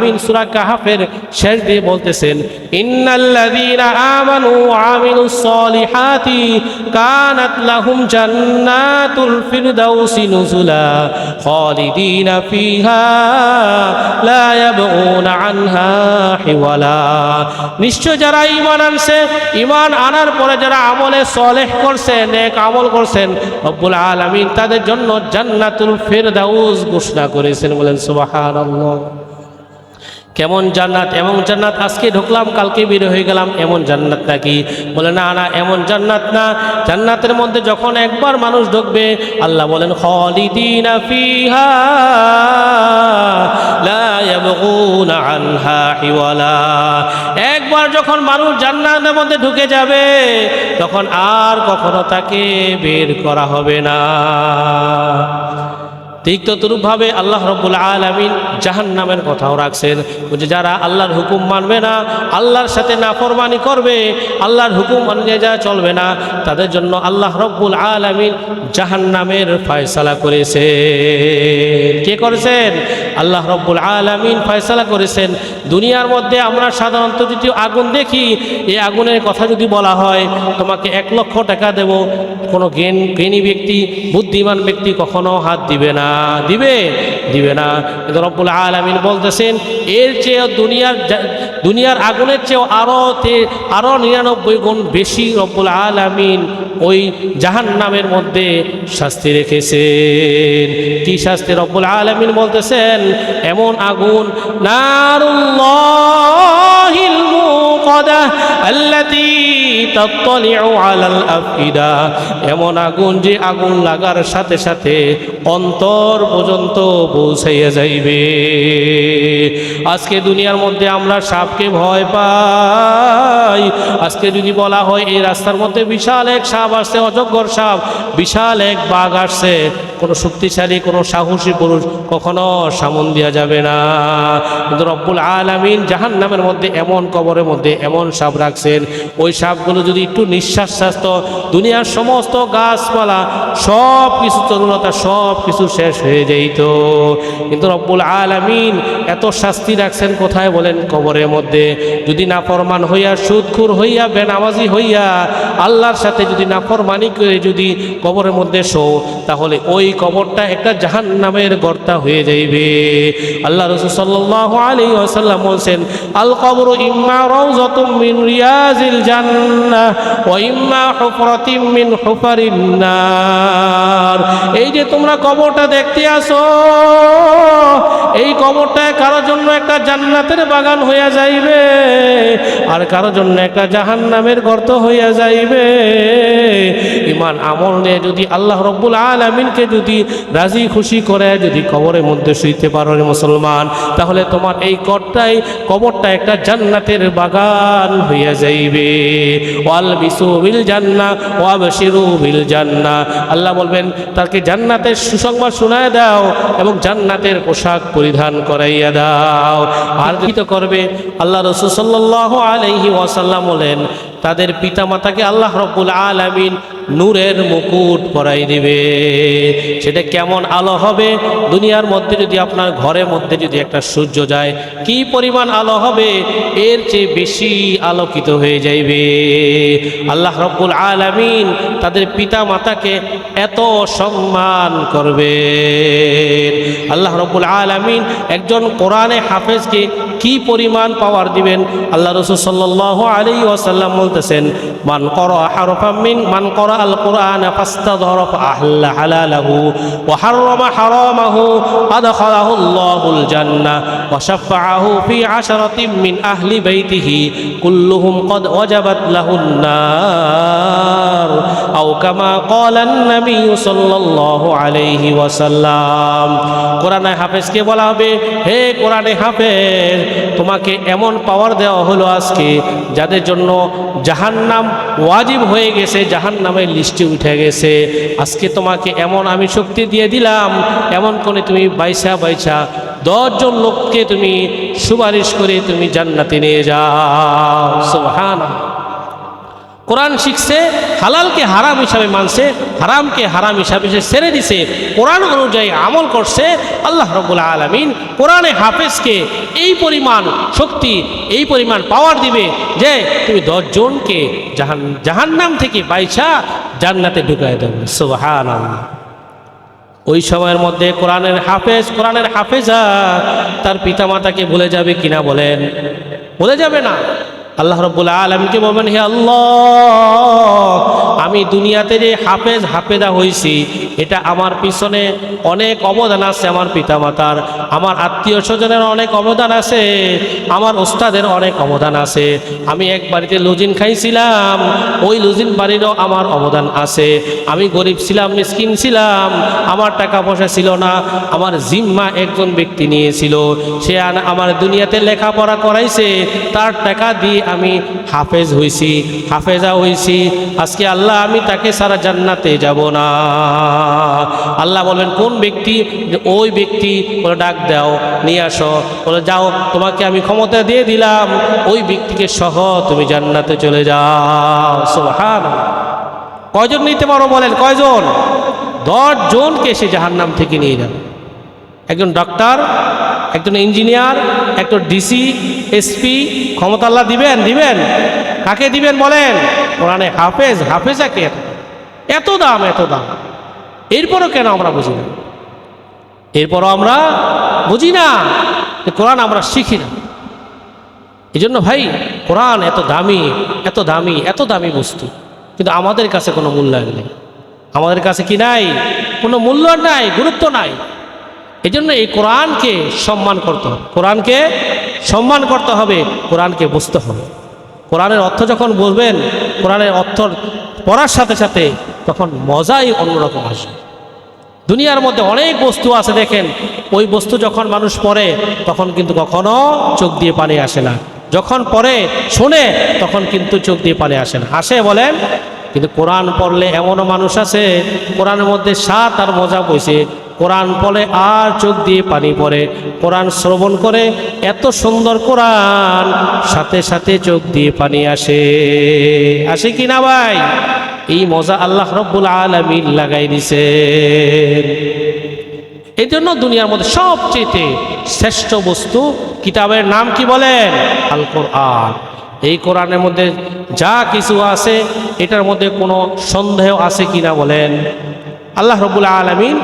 আলামিন সূরা কাহাফের শেষ দিয়ে বলতেছেন, ইন্নাল্লাযীনা আমানু সলিহাতি কানাত লাহুম জান্নাতুল ফিরদাউসি নুজুলা খালিদিনা ফিহা লা ইয়াবগুনা আনহা হিওয়ালা। নিশ্চয় যারা ঈমান আনছে, ঈমান আনার পরে যারা আমলে সলেহ করছেন নেক আমল করছেন, রব্বুল আলামিন তাদের জন্য জান্নাতুল ফিরদাউস ঘোষণা করেছেন বলেন, সুবহানাল্লাহ। কেমন জান্নাত, এমন জান্নাত, আজকে ঢুকলাম, কালকে বের হয়ে গেলাম, এমন জান্নাত নাকি? বলে, না না, এমন জান্নাত না। জান্নাতের মধ্যে যখন একবার মানুষ ঢুকবে, আল্লাহ বলেন, খালিদিনা একবার যখন মানুষ জান্নাতের মধ্যে ঢুকে যাবে, তখন আর কখনো তাকে বের করা হবে না। ঠিক তদ্রূপভাবে আল্লাহ রব্বুল আলমিন জাহান নামের কথাও রাখছেন। যে যারা আল্লাহর হুকুম মানবে না, আল্লাহর সাথে না নাফরমানি করবে, আল্লাহর হুকুম অনুযায়ী যা চলবে না, তাদের জন্য আল্লাহ রব্বুল আলমিন জাহান নামের ফয়সালা করেছে কে করেছেন? আল্লাহ রব্বুল আলমিন ফয়সালা করেছেন। দুনিয়ার মধ্যে আমরা সাধারণত যদি আগুন দেখি, এই আগুনের কথা যদি বলা হয়, তোমাকে এক লক্ষ টাকা দেব। কোনো জ্ঞান জ্ঞানী ব্যক্তি, বুদ্ধিমান ব্যক্তি কখনো হাত দিবে না। দিবে দিবে না। রব্বুল আলমিন বলতেছেন, এর চেয়েও দুনিয়ার দুনিয়ার আগুনের চেয়েও আরও আরও নিরানব্বই গুণ বেশি রব্বুল আলমিন ওই জাহান নামের মধ্যে শাস্তি রেখেছেন। কি শাস্তি রব্বুল আলমিন বলতেছেন? এমন আগুন নারুল্লাহিল মুকাদা আল্লাতী এমন আগুন যে আগুন লাগার সাথে সাথে অন্তর পর্যন্ত পৌঁছাইয়া যাইবে। আজকে দুনিয়ার মধ্যে আমরা সাপকে ভয় পাই। আজকে যদি বলা হয় এই রাস্তার মধ্যে বিশাল এক সাপ আসছে অজগর সাপ, বিশাল এক বাঘ আসছে, কোনো শক্তিশালী, কোনো সাহসী পুরুষ কখনো সামন দেওয়া যাবে না। কিন্তু রব্বুল আলামিন জাহান নামের মধ্যে এমন কবরের মধ্যে এমন সাপ রাখছেন, ওই সাপগুলো যদি একটু নিঃশ্বাস স্বাস্থ্য দুনিয়ার সমস্ত গাছপালা সব কিছু তরুণতা সব কিছু শেষ হয়ে যেত। কিন্তু রব্বুল আলামিন এত শাস্তি রাখছেন কোথায় বলেন? কবরের মধ্যে। যদি নাফরমান হইয়া, সুদখুর হইয়া, বেনামাজি হইয়া, আল্লাহর সাথে যদি না নাফরমানি করে যদি কবরের মধ্যে শো, তাহলে ওই কবরটা একটা জাহান নামের গর্তা হয়ে যাইবে। আল্লাহ রসুল সাল্লাহ আলী আসাল্লাম বলছেন, আল কবর ইম্মা রওজাতুম মিন রিয়াজিল জান্নাহ ওয়া ইম্মা হুফরাতিম মিন হুফারিন নার। এই যে তোমরা কবরটা দেখতে আসো, এই কবরটা কারোর জন্য একটা জান্নাতের বাগান হইয়া যাইবে, আর কারোর জন্য একটা জাহান্নামের গর্ত হইয়া যাইবে। ইমান আমল নিয়ে যদি আল্লাহ রব্বুল আলমিনকে যদি রাজি খুশি করে, যদি কবরের মধ্যে শুইতে পারো মুসলমান, তাহলে তোমার এই করটাই কবরটা একটা জান্নাতের বাগান হইয়া যাইবে। জান্না জান্না আল্লাহ বলবেন, তাকে জান্নাতের সুসংবাদ শোনায় দাও এবং জান্নাতের পোশাক পরিধান করাইয়া দাও। আর করবে? আল্লাহ রসুল সাল্লাহ আলহি ওয়াসাল্লাম বলেন তাদের পিতামাতাকে আল্লাহ রব্বুল আলামিন নূরের মুকুট পরাই দিবে। সেটা কেমন আলো হবে? দুনিয়ার মধ্যে যদি আপনার ঘরের মধ্যে যদি একটা সূর্য যায়, কি পরিমাণ আলো হবে? এর চেয়ে বেশি আলোকিত হয়ে যাইবে। আল্লাহ রব্বুল আলামিন তাদের পিতা মাতাকে এত সম্মান করবে আল্লাহ রব্বুল আলামিন একজন কোরআনে হাফেজকে কি পরিমাণ পাওয়ার দিবেন? আল্লাহ রসুল সাল্লাহ আলী ওয়াসাল্লাম বলতেছেন মান কর হারফাম মিন মান কর আল কোরআন ফাস্তাদরফ আহল্লা হালালাহু ওয়া হাররামা হারামাহু আদখালাহু আল্লাহুল জান্নাহ ওয়া শাফাআহু ফি আশরাতিন মিন আহলি বাইতিহি কুল্লুহুম قد وجبت له النار أو كما قال النبي صلى الله عليه وسلم কোরআনে হাফেজকে বলা হবে হে কোরআনে হাফেজ তোমাকে এমন পাওয়ার দেওয়া হলো আজকে যাদের জন্য জাহান্নাম ওয়াজিব হয়ে গেছে, জাহান্নামের লিস্টে উঠে গেছে। আজকে তোমাকে এমন আমি শক্তি দিয়ে দিলাম, এমন করে তুমি বাইসা বাইসা দশজন লোককে তুমি সুপারিশ করে তুমি জান্নাতে নিয়ে যাও। সুবহানাল্লাহ। কোরআন শিখছে, হালালকে হারাম হিসাবে মানছে, হারামকে হারাম হিসাবে সে ছেড়ে দিছে। কোরআন অনুযায়ী আমল করছে, আল্লাহ রবুল্লা আলমিন কোরআনে হাফেজকে এই পরিমাণ শক্তি, এই পরিমাণ পাওয়ার দিবে যে তুমি দশজনকে জাহান, জাহান্নাম থেকে বাইসা জান্নাতে ঢুকাই দেবে সোহান ওই সময়ের মধ্যে কোরআনের হাফেজ, কোরআনের হাফেজা তার পিতামাতাকে ভুলে যাবে কিনা বলেন? ভুলে যাবে না। আল্লাহ রব্বুল আলমকে বলবেন হে আল্লাহ আমি দুনিয়াতে যে হাফেজ হাফেদা হয়েছি এটা আমার পিছনে অনেক অবদান আছে আমার পিতামাতার, আমার আত্মীয় স্বজনের অনেক অবদান আছে, আমার ওস্তাদের অনেক অবদান আছে। আমি এক বাড়িতে লুজিন খাইছিলাম, ওই লুজিন বাড়িরও আমার অবদান আছে। আমি গরিব ছিলাম, মিসকিন ছিলাম, আমার টাকা পয়সা ছিল না, আমার জিম্মা একজন ব্যক্তি নিয়েছিল। সে আমার দুনিয়াতে লেখাপড়া করাইছে, তার টাকা দিয়ে আমি হাফেজ হয়েছি হাফেজা হয়েছি আজকে আল্লাহ আমি তাকে সারা জান্নাতে যাব না। আল্লাহ বলবেন কোন ব্যক্তি ওই ব্যক্তি বলে ডাক দাও, নিয়ে আসো, বলে যাও, তোমাকে আমি ক্ষমতা দিয়ে দিলাম, ওই ব্যক্তিকে সহ তুমি জান্নাতে চলে যাও। সুবহান কয়জন নিতে পারো বলেন? কয়জন? জনকে সে জাহান্নাম থেকে নিয়ে যাবে। একজন ডক্টর একজন ইঞ্জিনিয়ার একজন ডিসি এসপি ক্ষমতা আল্লাহ দিবেন দিবেন। কাকে দিবেন বলেন? কোরআনে হাফেজ হাফেজাকে এত এত দাম এত দাম। এরপরও কেন আমরা বুঝি না? এরপরও আমরা বুঝি না কোরআন আমরা শিখি না। এই জন্য ভাই, কোরআন এত দামি এত দামি এত দামি বস্তু, কিন্তু আমাদের কাছে কোনো মূল্যায়ন নেই। আমাদের কাছে কি নাই? কোনো মূল্য নাই, গুরুত্ব নাই। এই জন্য এই কোরআনকে সম্মান করতে হবে। কোরআনকে সম্মান করতে হবে, কোরআনকে বুঝতে হবে। কোরআনের অর্থ যখন বুঝবেন, কোরআনের অর্থ পড়ার সাথে সাথে তখন মজাই অন্যরকম আসবে দুনিয়ার মধ্যে অনেক বস্তু আছে, দেখেন। ওই বস্তু যখন মানুষ পড়ে, তখন কিন্তু কখনো চোখ দিয়ে পানি আসে না। যখন পড়ে, শোনে, তখন কিন্তু চোখ দিয়ে পানি আসে না। আসে বলেন, কিন্তু কোরআন পড়লে এমনও মানুষ আছে, কোরআনের মধ্যে স্বাদ আর মজা বইছে। কোরআন পড়ে আর চোখ দিয়ে পানি পড়ে। কোরআন শ্রবণ করে এত সুন্দর কোরআন, সাথে সাথে চোখ দিয়ে পানি আসে। আসে কি না ভাই? এই মজা আল্লাহ রব্বুল আলমিন লাগাই দিছে এই জন্য দুনিয়ার মধ্যে সবচেয়ে শ্রেষ্ঠ বস্তু কিতাবের নাম কি বলেন? আল কোরআন এই কোরআনের মধ্যে যা কিছু আছে, এটার মধ্যে কোনো সন্দেহ আছে কিনা বলেন? আল্লাহ রব্বুল আলমিন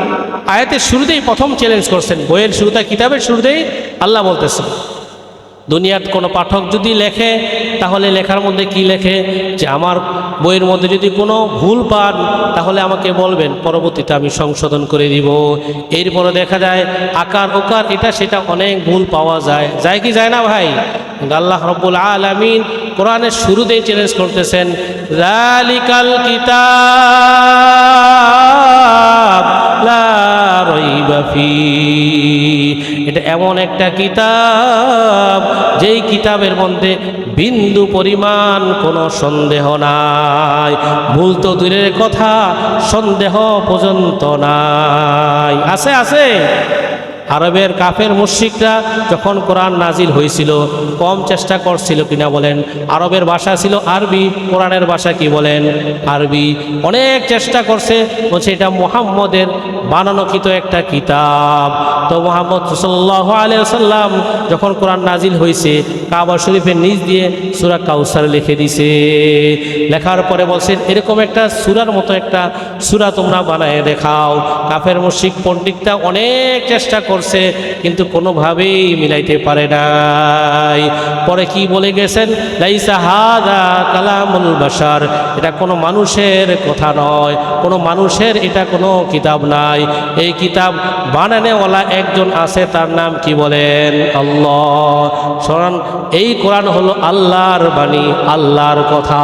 আয়াতের শুরুতেই প্রথম চ্যালেঞ্জ করছেন, বইয়ের শুরুতে, কিতাবের শুরুতেই আল্লাহ বলতেছেন। দুনিয়ার কোনো পাঠক যদি লেখে, তাহলে লেখার মধ্যে কি লেখে? যে আমার বইয়ের মধ্যে যদি কোনো ভুল পান, তাহলে আমাকে বলবেন, পরবর্তীতে আমি সংশোধন করে দিব। এরপরে দেখা যায়, আকার ওকার এটা সেটা অনেক ভুল পাওয়া যায়। যায় কি যায় না ভাই? আল্লাহ রব্বুল আলমিন কোরআনের শুরুতেই চ্যালেঞ্জ করতেছেন রালিকাল ফি এটা এমন একটা কিতাব, যেই কিতাবের মধ্যে বিন্দু পরিমাণ কোনো সন্দেহ নাই। ভুল তো দূরের কথা, সন্দেহ পর্যন্ত নাই। আছে আছে? আরবের কাফের মুশিকরা যখন কোরআন নাজিল হয়েছিল, কম চেষ্টা করছিল কিনা বলেন, আরবের ভাষা ছিল আরবি, কোরআনের ভাষা কি বলেন? আরবি। অনেক চেষ্টা করছে, বলছে এটা মোহাম্মদের বানানোকৃত একটা কিতাব। তো মোহাম্মদ সাল্লাহ আলিয়াল্লাম যখন কোরআন নাজিল হয়েছে, কাবা শরীফের নিচ দিয়ে সুরা কাউসার লিখে দিছে। লেখার পরে বলছেন, এরকম একটা সুরার মতো একটা সুরা তোমরা বানায় দেখাও। কাফের মুশিক পণ্ডিতটা অনেক চেষ্টা করছে, কিন্তু কোনোভাবেই মিলাইতে পারে নাই। পরে কি বলে গেছেন? লাইসা হাদা কালামুল বাসার এটা কোনো মানুষের কথা নয়, কোনো মানুষের এটা কোনো কিতাব নাই। এই কিতাব বানানেওয়ালা একজন আছে, তার নাম কি বলেন? আল্লাহ। স্মরণ এই কোরআন হলো আল্লাহর বাণী, আল্লাহর কথা।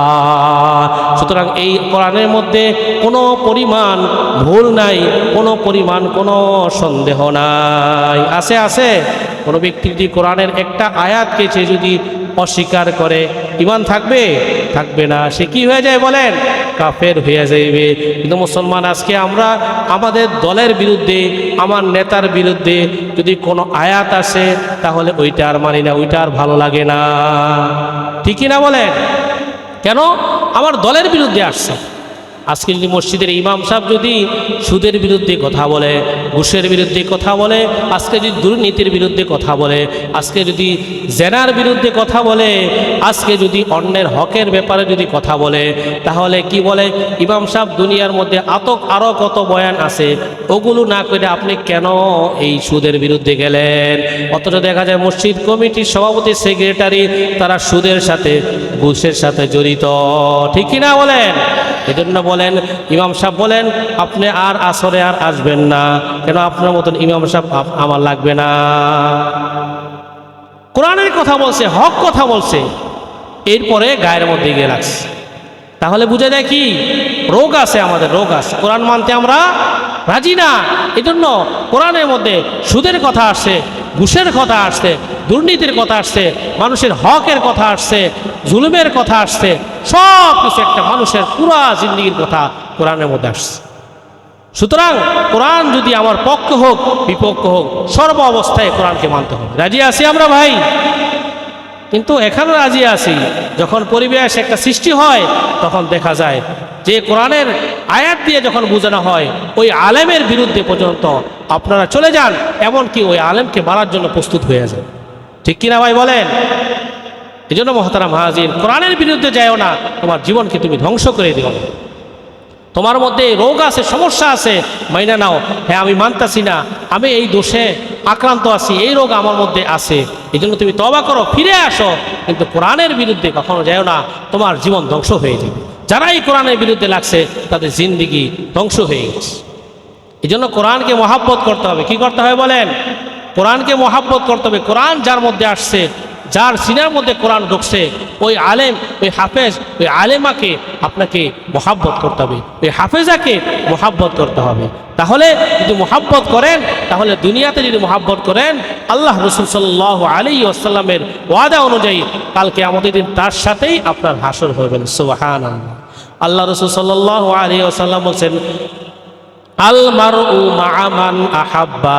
সুতরাং এই কোরআনের মধ্যে কোনো পরিমাণ ভুল নাই, কোনো পরিমাণ কোনো সন্দেহ নাই। আছে আছে। কোনো ব্যক্তি যদি কোরআনের একটা আয়াতকে সে যদি অস্বীকার করে ইমান থাকবে? থাকবে না। সে কি হয়ে যায় বলেন? কাফের হয়ে যাইবে। কিন্তু মুসলমান, আজকে আমরা আমাদের দলের বিরুদ্ধে, আমার নেতার বিরুদ্ধে যদি কোনো আয়াত আসে, তাহলে ওইটা আর মানি না, ওইটা আর ভালো লাগে না। ঠিকই না বলেন? কেন? আমার দলের বিরুদ্ধে আসছে। আজকে যদি মসজিদের ইমাম সাহেব যদি সুদের বিরুদ্ধে কথা বলে ঘুষের বিরুদ্ধে কথা বলে, আজকে যদি দুর্নীতির বিরুদ্ধে কথা বলে, আজকে যদি জেনার বিরুদ্ধে কথা বলে, আজকে যদি অন্যের হকের ব্যাপারে যদি কথা বলে, তাহলে কি বলে? ইমাম সাহেব দুনিয়ার মধ্যে আতক আরও কত বয়ান আছে, ওগুলো না করে আপনি কেন এই সুদের বিরুদ্ধে গেলেন? অথচ দেখা যায় মসজিদ কমিটির সভাপতি, সেক্রেটারি, তারা সুদের সাথে, ঘুষের সাথে জড়িত। ঠিক কিনা বলেন? এজন্য বলেন, ইমাম সাহেব বলেন, আপনি আর আসরে আর আসবেন না। কেন আপনার মতন ইমাম সাহেব আমার লাগবে না? কোরআনের কথা বলছে, হক কথা বলছে। এরপরে গায়ের মধ্যে গিয়ে রাখছে তাহলে বুঝে যায় কি? রোগ আছে আমাদের, রোগ আছে। কোরআন মানতে আমরা রাজি না। এই জন্য কোরআনের মধ্যে সুদের কথা আসছে, ঘুষের কথা আসছে, দুর্নীতির কথা আসছে, মানুষের হকের কথা আসছে, জুলুমের কথা আসছে, সব কিছু একটা মানুষের পুরা জিন্দিগির কথা কোরআনের মধ্যে আসছে। সুতরাং কোরআন যদি আমার পক্ষ হোক, বিপক্ষ হোক, সর্ব অবস্থায় কোরআনকে মানতে হবে। রাজি আছি আমরা ভাই? কিন্তু এখানে রাজি আছি। যখন পরিবেশ একটা সৃষ্টি হয়, তখন দেখা যায় যে কোরআনের আয়াত দিয়ে যখন বোঝানো হয়, ওই আলেমের বিরুদ্ধে পর্যন্ত আপনারা চলে যান, এমনকি ওই আলেমকে মারার জন্য প্রস্তুত হয়ে যায় ঠিক কিনা ভাই বলেন? এই জন্য মহতারাম হাজির, কোরআনের বিরুদ্ধে যায়ও না, তোমার জীবনকে তুমি ধ্বংস করে দিও তোমার মধ্যে রোগ আছে, সমস্যা আছে, মাইনা নাও। হ্যাঁ আমি মানতাছি না। আমি এই দোষে আক্রান্ত আছি, এই রোগ আমার মধ্যে আছে। এই জন্য তুমি তবা করো, ফিরে আসো। কিন্তু কোরআনের বিরুদ্ধে কখনো যাও না, তোমার জীবন ধ্বংস হয়ে যাবে। যারাই কোরআনের বিরুদ্ধে লাগছে, তাদের জিন্দিগি ধ্বংস হয়ে গেছে। এই জন্য কোরআনকে মহাব্বত করতে হবে। কি করতে হবে বলেন? কোরআনকে মহাব্বত করতে হবে। কোরআন যার মধ্যে আসছে যার সিনার মধ্যে কোরআন ঢুকছে, ওই আলেম, ওই হাফেজ, ওই আলেমাকে আপনাকে মহাব্বত করতে হবে। ওই হাফেজাকে মহাব্বত করতে হবে। তাহলে যদি মোহাব্বত করেন, তাহলে দুনিয়াতে যদি মোহাব্বত করেন, আল্লাহ রসুল সাল্লাহ আলী আসাল্লামের ওয়াদা অনুযায়ী কালকে আমাদের দিন তার সাথেই আপনার হাসর হবেন সুবাহান আল্লাহ রসুল সাল্লাহ আলী আসাল্লাম বলছেন মাআমান আহাব্বা,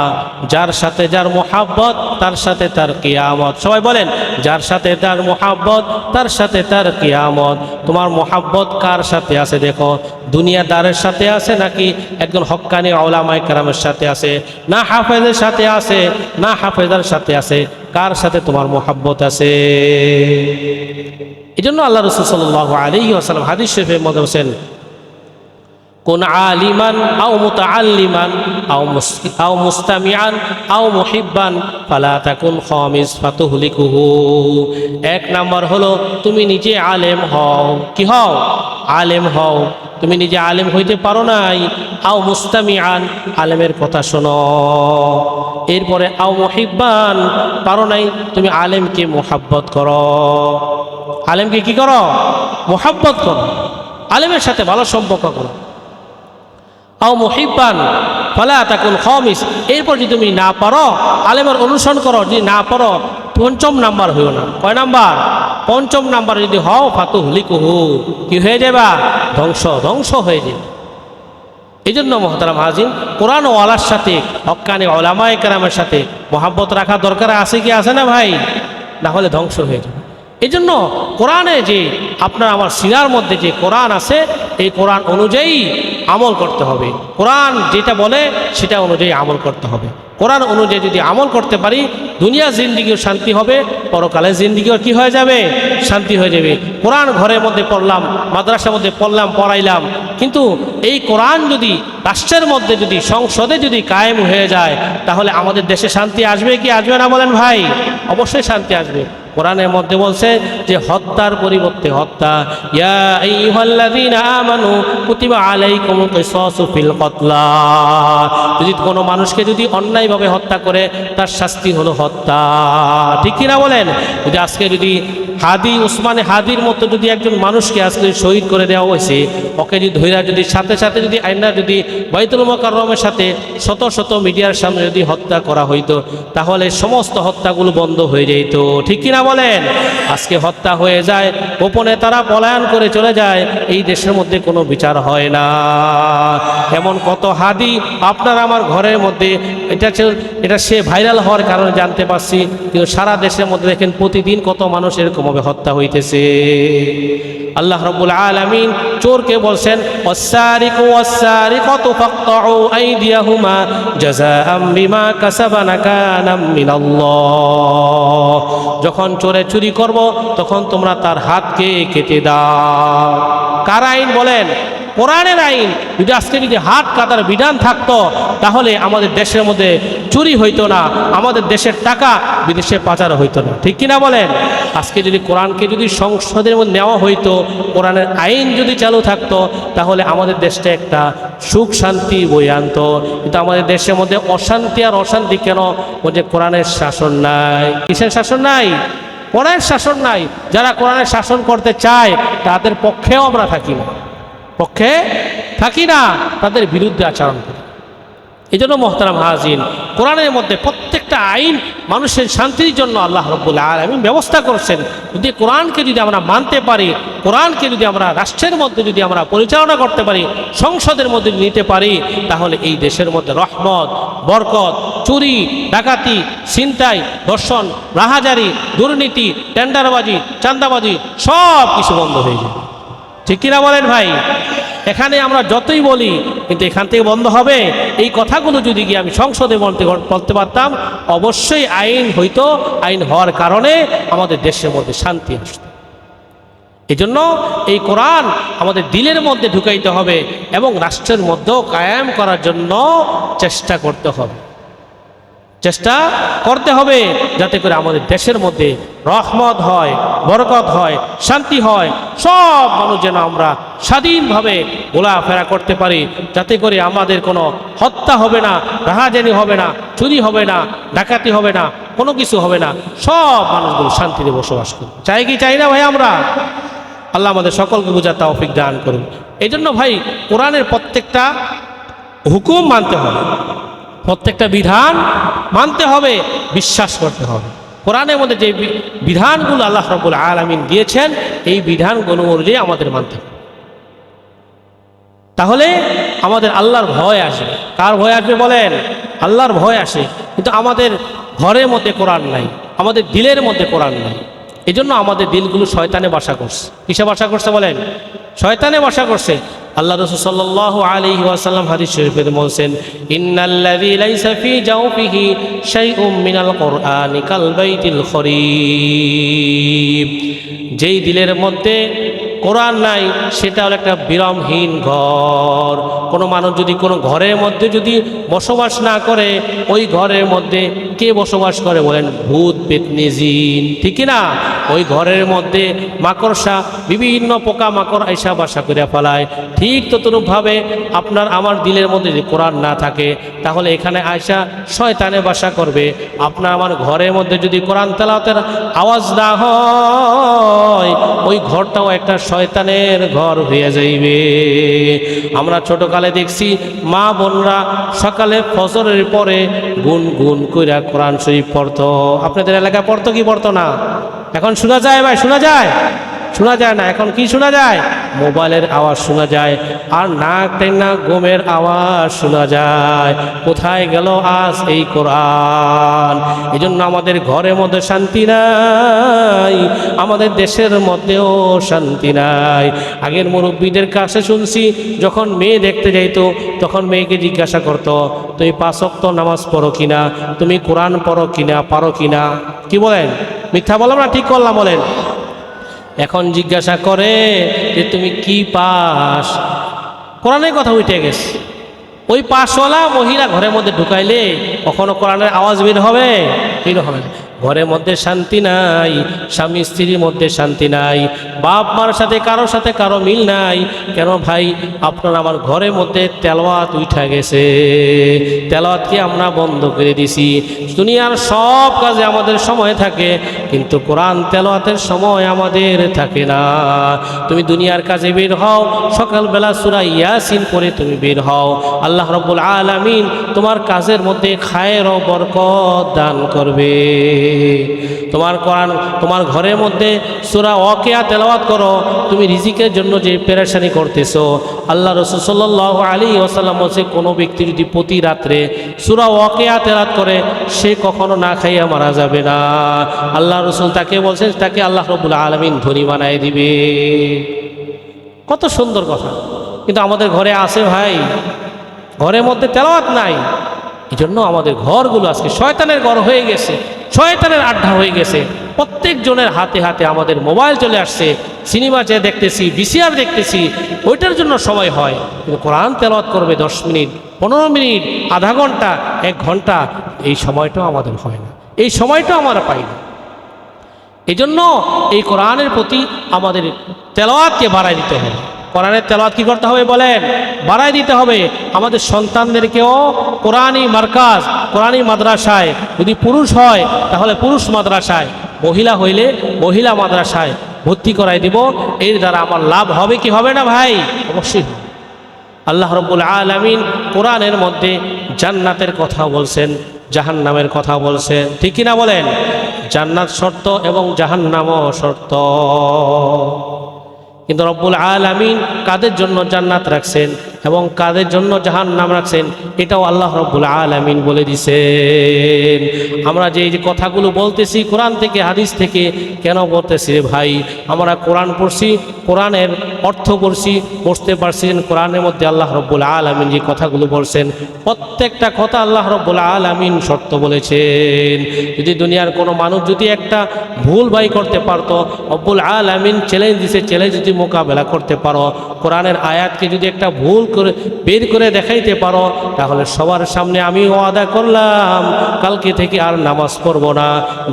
যার সাথে যার মোহাব্বত, তার সাথে তার কিয়ামত। সবাই বলেন, যার সাথে তার মোহাব্বত, তার সাথে তার কিয়ামত। তোমার মোহাব্বত কার সাথে আছে দেখো? দুনিয়াদারের সাথে আছে নাকি একজন হক্কানি ওলামাই কারামের সাথে আছে? না হাফেজের সাথে আছে, না হাফেজার সাথে আছে। কার সাথে তোমার মোহাব্বত আছে? এই জন্য আল্লাহ রসুল সাল্লাহ আলী আসালাম হাদিস শরীফের মধ্যে বলছেন কোন আলিমান আও মুতাআল্লিমান, আও আও মুস্তামিয়ান আও মুহিব্বান, ফালা তাকুন খামিস ফাতুহলিকুহু। এক নাম্বার হলো, তুমি নিজে আলেম হও। কি হও? আলেম হও। তুমি নিজে আলেম হইতে পারো নাই। আও মুস্তামিআন, আলেমের কথা শোনো। এরপরে, আও মুহিব্বান, পারো নাই, তুমি আলেমকে মোহাব্বত করো। আলেমকে কি করো? মোহাব্বত করো। আলেমের সাথে ভালো সম্পর্ক করো। আও মুহিব্বান, ফালা তাকুন খমিস। এরপর যদি তুমি না পারো, আলেমের অনুসরণ করো, যদি না পারো, পঞ্চম নাম্বার হইও না। কয় নাম্বার? পঞ্চম নাম্বার যদি হও ফাতু হুলিকুহু কি হয়ে যাবা? ধ্বংস ধ্বংস হয়ে যাবে। এই জন্য মহতারাম হাজিন কোরআন ওয়ালার সাথে হক্কানি ওলামায় কেরামের সাথে মহাব্বত রাখা দরকার আছে কি আছে না ভাই? না হলে ধ্বংস হয়ে যাবে। এই জন্য কোরআনে যে আপনার আমার সিনার মধ্যে যে কোরআন আছে, এই কোরআন অনুযায়ী আমল করতে হবে। কোরআন যেটা বলে, সেটা অনুযায়ী আমল করতে হবে। কোরআন অনুযায়ী যদি আমল করতে পারি, দুনিয়া জিন্দিগিও শান্তি হবে, পরকালে জিন্দিগিও কি হয়ে যাবে? শান্তি হয়ে যাবে। কোরআন ঘরের মধ্যে পড়লাম, মাদ্রাসার মধ্যে পড়লাম, পড়াইলাম, কিন্তু এই কোরআন যদি রাষ্ট্রের মধ্যে যদি সংসদে যদি কায়েম হয়ে যায়, তাহলে আমাদের দেশে শান্তি আসবে কি আসবে না বলেন ভাই? অবশ্যই শান্তি আসবে। কোরআনের মধ্যে বলছে যে হত্যার পরিবর্তে হত্যা। যদি কোনো মানুষকে যদি অন্যায়ভাবে হত্যা করে, তার শাস্তি হলো হত্যা। ঠিক কিনা বলেন? যদি আজকে যদি হাদি, উসমানে হাদির মতো যদি একজন মানুষকে আজকে শহীদ করে দেওয়া হয়েছে, ওকে যদি ধৈরা যদি, সাথে সাথে যদি আইনা যদি বাইতুল মোকাররমের সাথে শত শত মিডিয়ার সামনে যদি হত্যা করা হইতো, তাহলে সমস্ত হত্যাগুলো বন্ধ হয়ে যেত। ঠিক কিনা বলেন? আজকে হত্যা হয়ে যায়, গোপনে তারা পলায়ন করে চলে যায়, এই দেশের মধ্যে কোনো বিচার হয় না। এমন কত হাদি, আপনার আমার ঘরের মধ্যে, এটা এটা সে ভাইরাল হওয়ার কারণে জানতে পারছি, কিন্তু সারা দেশের মধ্যে দেখেন প্রতিদিন কত মানুষ এরকম নির্মমভাবে হত্যা হইতেছে। আল্লাহ রব্বুল আলামিন চোরকে বলছেন যখন চোরে চুরি করব, তখন তোমরা তার হাতকে কেটে দাও। কার আইন বলেন? কোরআনের আইন। যদি আজকে যদি হাত কাটার বিধান থাকতো, তাহলে আমাদের দেশের মধ্যে চুরি হইতো না। আমাদের দেশের টাকা বিদেশে পাচার হইতো না। ঠিক কিনা বলেন? আজকে যদি কোরআনকে যদি সংসদের মধ্যে নেওয়া হইতো, কোরআনের আইন যদি চালু থাকতো, তাহলে আমাদের দেশটা একটা সুখ শান্তি বই আনতো। কিন্তু আমাদের দেশের মধ্যে অশান্তি আর অশান্তি কেন? বলছে কোরআনের শাসন নাই। কিসের শাসন নাই? কোরআনের শাসন নাই। যারা কোরআনের শাসন করতে চায়, তাদের পক্ষেও আমরা থাকি না। পক্ষে থাকি না, তাদের বিরুদ্ধে আচরণ করি। এই জন্য মোহতারাম হাজিন কোরআনের মধ্যে প্রত্যেকটা আইন মানুষের শান্তির জন্য আল্লাহ রব্বুল আলমিন ব্যবস্থা করছেন। যদি কোরআনকে যদি আমরা মানতে পারি, কোরআনকে যদি আমরা রাষ্ট্রের মধ্যে যদি আমরা পরিচালনা করতে পারি, সংসদের মধ্যে নিতে পারি, তাহলে এই দেশের মধ্যে রহমত, বরকত, চুরি, ডাকাতি, ছিনতাই, ধর্ষণ, রাহাজারি, দুর্নীতি, টেন্ডারবাজি চান্দাবাজি সব কিছু বন্ধ হয়ে যাবে ঠিক কিনা বলেন ভাই? এখানে আমরা যতই বলি, কিন্তু এখান থেকে বন্ধ হবে। এই কথাগুলো যদি গিয়ে আমি সংসদে বলতে বলতে পারতাম, অবশ্যই আইন হইতো, আইন হওয়ার কারণে আমাদের দেশের মধ্যে শান্তি আসতো। এই জন্য এই কোরআন আমাদের দিলের মধ্যে ঢুকাইতে হবে এবং রাষ্ট্রের মধ্যেও কায়েম করার জন্য চেষ্টা করতে হবে। চেষ্টা করতে হবে যাতে করে আমাদের দেশের মধ্যে রহমত হয়, বরকত হয়, শান্তি হয়। সব মানুষ যেন আমরা স্বাধীনভাবে ঘোলাফেরা করতে পারি, যাতে করে আমাদের কোনো হত্যা হবে না, রাহাজানি হবে না, চুরি হবে না, ডাকাতি হবে না, কোনো কিছু হবে না। সব মানুষগুলো শান্তিতে বসবাস করবে চাই কি চাই না ভাই আমরা? আল্লাহ আমাদের সকলকে বোঝা তৌফিক দান করুন। এই জন্য ভাই, কোরআনের প্রত্যেকটা হুকুম মানতে হবে। প্রত্যেকটা বিধান মানতে হবে, বিশ্বাস করতে হবে। কোরআনের মধ্যে যে বিধানগুলো আল্লাহ রবুল আলমিন দিয়েছেন, এই বিধানগুলো অনুযায়ী আমাদের মানতে হবে। তাহলে আমাদের আল্লাহর ভয় আসবে। কার ভয় আসবে বলেন? আল্লাহর ভয় আসে। কিন্তু আমাদের ঘরের মধ্যে কোরআন নাই, আমাদের দিলের মধ্যে কোরআন নাই। এজন্য আমাদের দিলগুলো শয়তানে বাসা করছে। কিসে বাসা করছে বলেন? শয়তানে বাসা করছে। আল্লাহ রসুল সাল্লাল্লাহু আলাইহি ওয়াসাল্লাম হাদিস শরীফের বলছেন, ইন্নাল্লাযী লাইসা ফি জাওফিহি শাইউম মিনাল কুরআনি কাল বাইতিল খরিব। যেই দিলের মধ্যে কোরআন নাই, সেটা হলো একটা বিরামহীন ঘর। কোনো মানুষ যদি কোনো ঘরের মধ্যে যদি বসবাস না করে, ওই ঘরের মধ্যে কে বসবাস করে বলেন ভূত, পেতনি, জিন। ঠিক না ওই ঘরের মধ্যে মাকড়সা, বিভিন্ন পোকা মাকড় আইসা বাসা করে ফেলায়। ঠিক ততরূপভাবে আপনার আমার দিলের মধ্যে যদি কোরআন না থাকে, তাহলে এখানে আয়সা শয়তানে বাসা করবে। আপনার আমার ঘরের মধ্যে যদি কোরআন তেলাওয়াতের আওয়াজ না হয়, ওই ঘরটাও একটা শয়তানের ঘর হয়ে যাইবে। আমরা ছোটকালে দেখছি মা বোনরা সকালে ফজরের পরে গুন গুন কইরা কোরআন শরীফ পড়তো। আপনাদের এলাকায় পড়তো কি পড়তো না? এখন শোনা যায় ভাই, শোনা যায়? শোনা যায় না, এখন কি শোনা যায়? মোবাইলের আওয়াজ শোনা যায় আর নাক টেনা গোমের আওয়াজ শোনা যায়। কোথায় গেল আজ এই কোরআন? এই জন্য আমাদের ঘরের মধ্যে শান্তি নাই, আমাদের দেশের মধ্যেও শান্তি নাই। আগের মুরব্বীদের কাছে শুনছি, যখন মেয়ে দেখতে যাইতো, তখন মেয়েকে জিজ্ঞাসা করতো, তুমি পাঁচক্ত নামাজ পড়ো কিনা? তুমি কোরআন পড়ো কিনা, পারো কিনা? কি বলেন? মিথ্যা বললাম না, ঠিক করলাম বলেন? এখন জিজ্ঞাসা করে যে তুমি কি পাস? কোরআনের কথা উঠে গেছে। ওই পাশওয়ালা মহিলা ঘরের মধ্যে ঢুকাইলে কখনো কোরআনের আওয়াজ বের হবে? বের হবে না। ঘরের মধ্যে শান্তি নাই, স্বামী স্ত্রীর মধ্যে শান্তি নাই, বাপ মার সাথে, কারোর সাথে কারও মিল নাই। কেন ভাই? আপনার আমার ঘরের মধ্যে তেলোয়াত উঠা গেছে। তেলোয়াতকে আমরা বন্ধ করে দিছি। দুনিয়ার সব কাজে আমাদের সময় থাকে, কিন্তু কোরআন তেলোয়াতের সময় আমাদের থাকে না। তুমি দুনিয়ার কাজে বের হও, সকালবেলা সুরা ইয়াসিন পরে তুমি বের হও। আল্লাহ রব্বুল আলামিন তোমার কাজের মধ্যে খায়ের ও বরকত দান করবে। তোমার কোরআন, তোমার ঘরের মধ্যে সুরা ওয়াকিয়া তেলাওয়াত করো, তুমি রিজিকের জন্য যে পেরেশানি করতেছো, আল্লাহ রসুল সাল্লাহ আলী ওসাল্লাম বলছে, কোনো ব্যক্তি যদি প্রতি রাত্রে সুরা ওয়াকিয়া তেলাত করে, সে কখনো না খাইয়া মারা যাবে না। আল্লাহ রসুল তাকে বলছেন, তাকে আল্লাহ রবুল আলমিন ধনী বানায় দিবে। কত সুন্দর কথা। কিন্তু আমাদের ঘরে আছে ভাই, ঘরের মধ্যে তেলাওয়াত নাই। এই জন্য আমাদের ঘরগুলো আজকে শয়তানের ঘর হয়ে গেছে। শয়তানের আড্ডা হয়ে গেছে। প্রত্যেক জনের হাতে হাতে আমাদের মোবাইল চলে আসছে। সিনেমা যে দেখতেছি বিসিআর দেখতেছি, ওইটার জন্য সময় হয়। কিন্তু কোরআন তেলাওয়াত করবে দশ মিনিট, পনেরো মিনিট, আধা ঘণ্টা, এক ঘণ্টা, এই সময়টাও আমাদের হয় না। এই সময়টাও আমরা পাই না। এই জন্য এই কোরআনের প্রতি আমাদের তেলাওয়াতকে বাড়াই দিতে হবে। কোরআনের তেলাওয়াত কি করতে হবে বলেন? বাড়াই দিতে হবে। আমাদের সন্তানদেরকেও কোরআনই মার্কাজ, কোরআনই মাদ্রাসায়। যদি পুরুষ হয়, তাহলে পুরুষ মাদ্রাসায়। মহিলা হইলে মহিলা মাদ্রাসায়। ভর্তি করাই দিব। এর দ্বারা আমার লাভ হবে কি হবে না ভাই? অবশ্যই। আল্লাহ রব্বুল আলমিন কোরআনের মধ্যে জান্নাতের কথা বলছেন, জাহান্নামের কথা বলছেন। ঠিক কিনা বলেন? জান্নাত শর্ত এবং জাহান্নামও শর্ত। কিন্তু রব্বুল আল আমিন কাদের জন্য জান্নাত রাখছেন? এবং কাদের জন্য জাহান নাম রাখছেন, এটাও আল্লাহ রব্বুল আলামিন বলে দিছেন। আমরা যে যে কথাগুলো বলতেছি, কোরআন থেকে, হাদিস থেকে, কেন বলতেছি রে ভাই? আমরা কোরআন পড়ছি, কোরআনের অর্থ করছি বুঝতে পারছেন কোরআনের মধ্যে আল্লাহ রব্বুল আলামিন যে কথাগুলো বলছেন, প্রত্যেকটা কথা আল্লাহ রব্বুল আলামিন শর্ত বলেছেন। যদি দুনিয়ার কোনো মানুষ যদি একটা ভুল ভাই করতে পারতো, রব্বুল আলামিন চ্যালেঞ্জ দিছে চ্যালেঞ্জ যদি মোকাবেলা করতে পারো, কোরআনের আয়াতকে যদি একটা ভুল করে, বের করে দেখাইতে পারো, তাহলে সবার সামনে আমি ওয়াদা করলাম, কালকে থেকে আর নামাজ পড়ব না,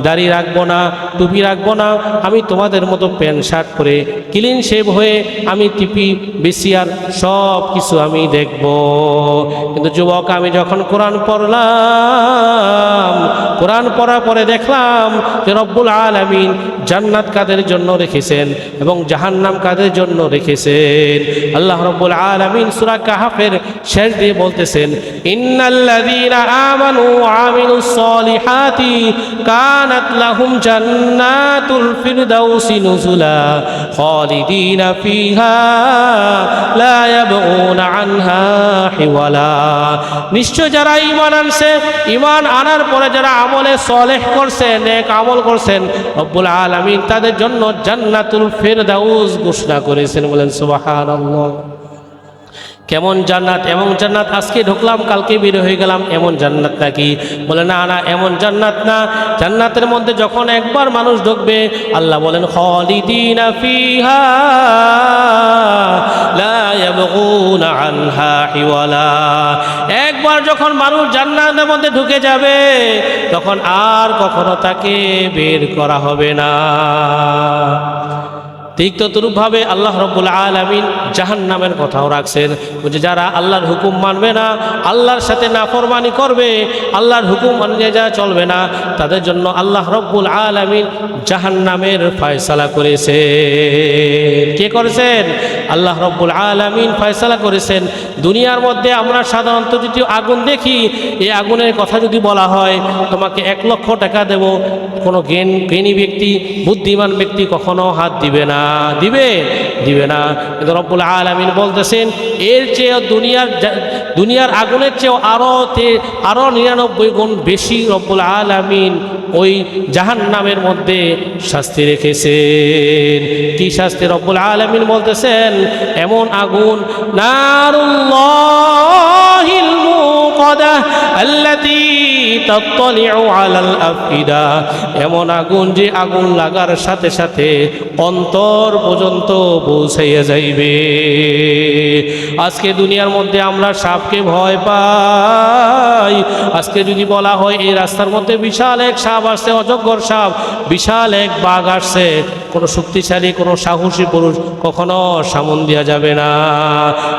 দাড়ি রাখব না, টুপি রাখব না, আমি তোমাদের মতো প্যান্ট, শার্ট পরে ক্লিন শেভ হয়ে আমি টিপি, বেশি আর সব কিছু আমি দেখব। কিন্তু যুবক, আমি যখন কোরআন পড়লাম, কোরআন পড়ার পরে দেখলাম যে রব্বুল আলামিন জান্নাত কাদের জন্য রেখেছেন এবং জাহান্নাম কাদের জন্য রেখেছেন। আল্লাহ রব্বুল আলামিন সূরা কাহাফের শেষ দিয়ে বলতেছেন, ইন্নাল্লাযীনা আমানু আমিলুস সলিহাতি কানাত লাহুম জান্নাতুল ফিরদাউসি নুজুলা খালিদিনা ফিহা লা ইয়াবগুনা আনহা হিওয়ালা। নিশ্চয় যারা ঈমান আনছে, ঈমান আনার পরে যারা আমলে সলেহ করছেন এক আমল করছেন, রব্বুল আলামিন তাদের জন্য জান্নাতুল ফিরদাউস ঘোষণা করেছেন বলেন, সুবহানাল্লাহ। কেমন জান্নাত, এমন জান্নাত, আজকে ঢুকলাম, কালকে বের হয়ে গেলাম, এমন জান্নাত নাকি? বলে, না না, এমন জান্নাত না। জান্নাতের মধ্যে যখন একবার মানুষ ঢুকবে, আল্লাহ বলেন, খালিদিনা একবার যখন মানুষ জান্নাতের মধ্যে ঢুকে যাবে, তখন আর কখনো তাকে বের করা হবে না। ঠিক তদ্রূপভাবে আল্লাহ রব্বুল আলমিন জাহান নামের কথাও রাখছেন। যে যারা আল্লাহর হুকুম মানবে না, আল্লাহর সাথে নাফরমানি করবে, আল্লাহর হুকুম অনুযায়ী যারা চলবে না, তাদের জন্য আল্লাহ রব্বুল আলমিন জাহান নামের ফয়সালা করেছে কে করেছেন? আল্লাহ রব্বুল আলমিন ফয়সালা করেছেন। দুনিয়ার মধ্যে আমরা সাধারণত যদি আগুন দেখি এই আগুনের কথা যদি বলা হয়, তোমাকে এক লক্ষ টাকা দেব। কোনো জ্ঞান জ্ঞানী ব্যক্তি, বুদ্ধিমান ব্যক্তি কখনো হাত দিবে না। দিবে দিবে না। কিন্তু রব্বুল আলমিন বলতেছেন, এর চেয়েও দুনিয়ার দুনিয়ার আগুনের চেয়েও আরও আরও নিরানব্বই গুণ বেশি রব্বুল আলমিন ওই জাহান নামের মধ্যে শাস্তি রেখেছেন। কি শাস্তি রব্বুল আলমিন বলতেছেন? এমন আগুন নারুল্লাহিল মুকাদা এমন আগুন যে আগুন লাগার সাথে সাথে অন্তর পর্যন্ত পৌঁছাইয়া যাইবে। আজকে দুনিয়ার মধ্যে আমরা সাপকে ভয় পাই। আজকে যদি বলা হয় এই রাস্তার মধ্যে বিশাল এক সাপ আসছে, অজগর সাপ, বিশাল এক বাঘ আসছে, কোনো শক্তিশালী, কোনো সাহসী পুরুষ কখনো সামন দেওয়া যাবে না।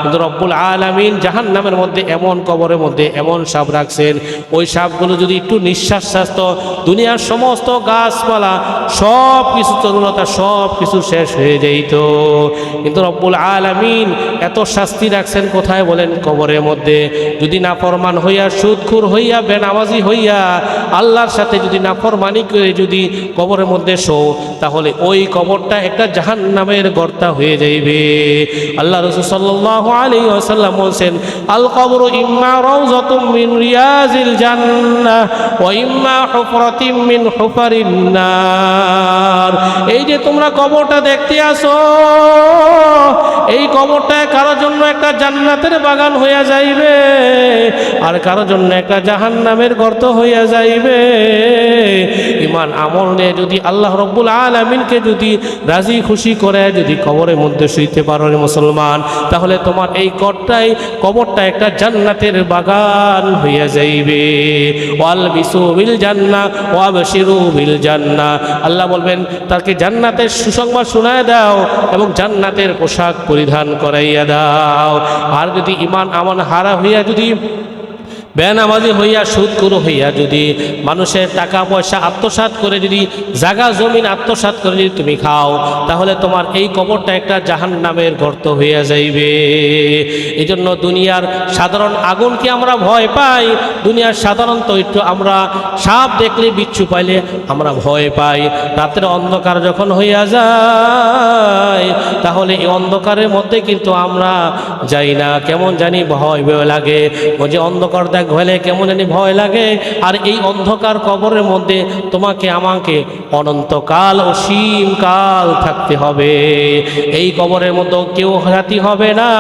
কিন্তু রব্বুল আলামিন জাহান নামের মধ্যে এমন কবরের মধ্যে এমন সাপ রাখছেন, ওই সাপগুলো যদি একটু নিঃশ্বাস স্বাস্থ্য দুনিয়ার সমস্ত গাছপালা সব কিছু তরুণতা সব কিছু শেষ হয়ে যাইত। কিন্তু রব্বুল আলামিন এত শাস্তি রাখছেন কোথায় বলেন? কবরের মধ্যে। যদি না ফরমান হইয়া, সুদখুর হইয়া, বেনামাজি হইয়া, আল্লাহর সাথে যদি না ফরমানি করে যদি কবরের মধ্যে শো, তাহলে ওই কবরটা একটা জাহান নামের গর্তা হয়ে যাইবে। আল্লাহ রসুল সাল্লাহ আলী আসাল্লাম বলছেন, আল কবর ইম্মা রওজাতুম মিন রিয়াজিল জান্নাহ জান্নাহ ওয়া হুফরাতিম হুফারিন নার। এই যে তোমরা কবরটা দেখতে আসো, এই কবরটায় কারোর জন্য একটা জান্নাতের বাগান হইয়া যাইবে, আর কারোর জন্য একটা জাহান্নামের গর্ত হইয়া যাইবে। ইমান, আমল নিয়ে যদি আল্লাহ রব্বুল আলমিনকে যদি রাজি খুশি করে, যদি কবরের মধ্যে শুইতে পারো মুসলমান, তাহলে তোমার এই গড়টাই, কবরটা একটা জান্নাতের বাগান হইয়া যাইবে। ওয়াল বিসু বিল জান্না ওয়াবশিরু বিল জান্না। আল্লাহ বলবেন, তাকে জান্নাতের সুসংবাদ শোনায় দাও এবং জান্নাতের পোশাক পরিধান করাইয়া দাও। আর যদি ইমান আমন হারা হইয়া যদি বেনামাজি হইয়া সুদকুরু হইয়া যদি মানুষের টাকা পয়সা আত্মসাৎ করে যদি, জাগা জমিন আত্মসাৎ করে যদি তুমি খাও, তাহলে তোমার এই কবরটা একটা জাহান নামের গর্ত হইয়া যাইবে। এই জন্য দুনিয়ার সাধারণ আগুনকে আমরা ভয় পাই, দুনিয়ার সাধারণত একটু আমরা সাপ দেখলে বিচ্ছু পাইলে আমরা ভয় পাই। রাতের অন্ধকার যখন হইয়া যায়, তাহলে এই অন্ধকারের মধ্যে কিন্তু আমরা যাই না। কেমন জানি ভয় ভয় লাগে। ওই যে অন্ধকার দেখ হলে কেমন জানি ভয় লাগে। আর এই অন্ধকার কবরের মধ্যে তোমাকে, আমাকে অনন্তকাল অসীম কাল থাকতে হবে। এই কবরের মধ্যে কেউ হাতি হবে না,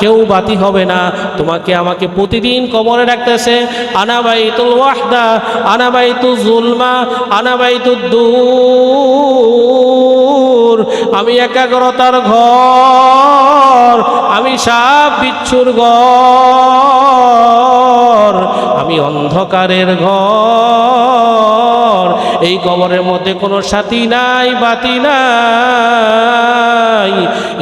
কেউ বাতি হবে না। তোমাকে, আমাকে প্রতিদিন কবরে রাখতেছে আনাবাইতুল ওয়াহদা আনাবাইতু জুলমা আনাবাইতু দূর। আমি একাগ্রতার ঘর, আমি সাপ বিচ্ছুর ঘর। অন্ধকারের ঘর। এই কবরের মধ্যে কোনো সাথী নাই, বাতি নাই।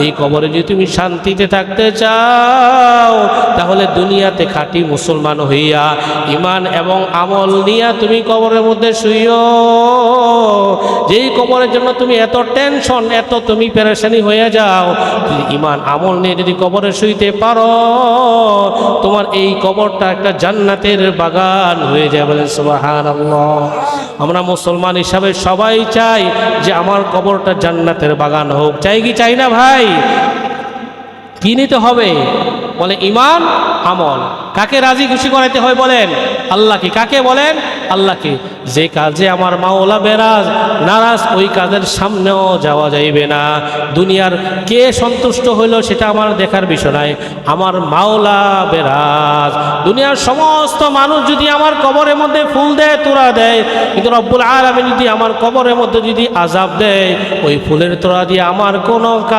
এই কবরে যদি তুমি শান্তিতে থাকতে চাও, তাহলে দুনিয়াতে খাঁটি মুসলমান হইয়া ইমান এবং আমল নিয়া তুমি কবরের মধ্যে শুইও। যেই কবরের জন্য তুমি এত টেনশন, এত তুমি পেরেশানি হয়ে যাও ইমান আমল নিয়ে যদি কবরে শুইতে পারো, তোমার এই কবরটা একটা জান্নাতের বাগান হয়ে যাবে বলেন সুবাহান আমরা মুসলমান হিসাবে সবাই চাই যে আমার কবরটা জান্নাতের বাগান হোক। চাই কি চাই না ভাই? কি নিতে হবে। বলে, ইমান, আমল। কাকে রাজি, খুশি করাইতে হয় বলেন, আল্লাহকে। কাকে বলেন? আল্লাহকে। যে কাজে আমার মাওলা বেরাজ, নারাজ, ওই কাজের সামনেও যাওয়া যাইবে না। দুনিয়ার কে সন্তুষ্ট হইল সেটা আমার দেখার বিষয় নয় আমার মাওলা বেরাজ। দুনিয়ার সমস্ত মানুষ যদি আমার কবরের মধ্যে ফুল দেয় তোরা দেয়, কিন্তু রব্বুল আলমী যদি আমার কবরের মধ্যে যদি আজাব দেয়, ওই ফুলের তোরা দিয়ে আমার কোনো কাজ